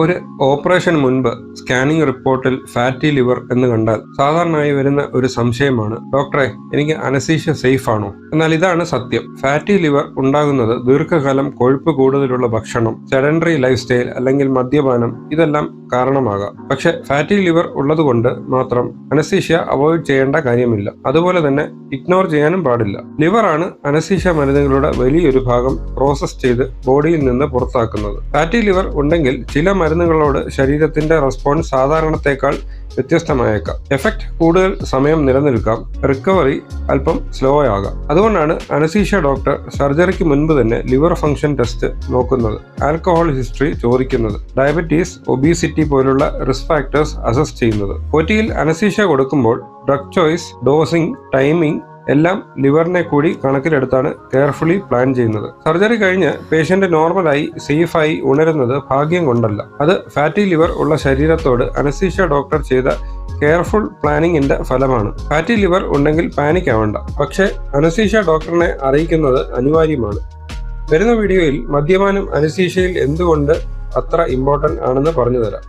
ഒരു ഓപ്പറേഷൻ മുൻപ് സ്കാനിംഗ് റിപ്പോർട്ടിൽ ഫാറ്റി ലിവർ എന്ന് കണ്ടാൽ സാധാരണയായി വരുന്ന ഒരു സംശയമാണ്. ഡോക്ടറെ എനിക്ക് അനസീഷ്യ സേഫ് ആണോ? എന്നാൽ ഇതാണ് സത്യം. ഫാറ്റി ലിവർ ഉണ്ടാകുന്നത് ദീർഘകാലം കൊഴുപ്പ് കൂടുതലുള്ള ഭക്ഷണം സെഡൻഡറി ലൈഫ് സ്റ്റൈൽ അല്ലെങ്കിൽ മദ്യപാനം ഇതെല്ലാം കാരണമാകാം. പക്ഷെ ഫാറ്റി ലിവർ ഉള്ളതുകൊണ്ട് മാത്രം അനസീഷ്യ അവോയ്ഡ് ചെയ്യേണ്ട കാര്യമില്ല. അതുപോലെ തന്നെ ഇഗ്നോർ ചെയ്യാനും പാടില്ല. ലിവറാണ് അനസീഷ മരുന്നുകളുടെ വലിയൊരു ഭാഗം പ്രോസസ് ചെയ്ത് ബോഡിയിൽ നിന്ന് പുറത്താക്കുന്നത്. ഫാറ്റി ലിവർ ഉണ്ടെങ്കിൽ ചില മരുന്നുകളോട് ശരീരത്തിന്റെ റെസ്പോൺസ് സാധാരണത്തേക്കാൾ വ്യത്യസ്തമായേക്കാം. എഫക്റ്റ് കൂടുതൽ സമയം നിലനിൽക്കാം. റിക്കവറി അല്പം സ്ലോ ആകാം. അതുകൊണ്ടാണ് അനസീഷ ഡോക്ടർ സർജറിക്ക് മുൻപ് തന്നെ ലിവർ ഫംഗ്ഷൻ ടെസ്റ്റ് നോക്കുന്നത്. ആൽക്കഹോൾ ഹിസ്റ്ററി ചോദിക്കുന്നത്. ഡയബറ്റീസ് ഒബീസിറ്റി പോലുള്ള റിസ്ക് ഫാക്ടേഴ്സ് അസസ് ചെയ്യുന്നത്. ഒറ്റിയിൽ അനസീഷ കൊടുക്കുമ്പോൾ ഡ്രഗ് ചോയ്സ് ഡോസിംഗ് ടൈമിംഗ് എല്ലാം ലിവറിനെ കൂടി കണക്കിലെടുത്താണ് കെയർഫുള്ളി പ്ലാൻ ചെയ്യുന്നത്. സർജറി കഴിഞ്ഞ് പേഷ്യന്റ് നോർമലായി സേഫായി ഉണരുന്നത് ഭാഗ്യം കൊണ്ടല്ല. അത് ഫാറ്റി ലിവർ ഉള്ള ശരീരത്തോട് അനസ്തീഷ്യ ഡോക്ടർ ചെയ്ത കെയർഫുൾ പ്ലാനിങ്ങിന്റെ ഫലമാണ്. ഫാറ്റി ലിവർ ഉണ്ടെങ്കിൽ പാനിക് ആവണ്ട. പക്ഷേ അനസ്തീഷ്യ ഡോക്ടറിനെ അറിയിക്കുന്നത് അനിവാര്യമാണ്. വരുന്ന വീഡിയോയിൽ മദ്യപാനം അനസ്തീഷ്യയിൽ എന്തുകൊണ്ട് അത്ര ഇമ്പോർട്ടന്റ് ആണെന്ന് പറഞ്ഞു തരാം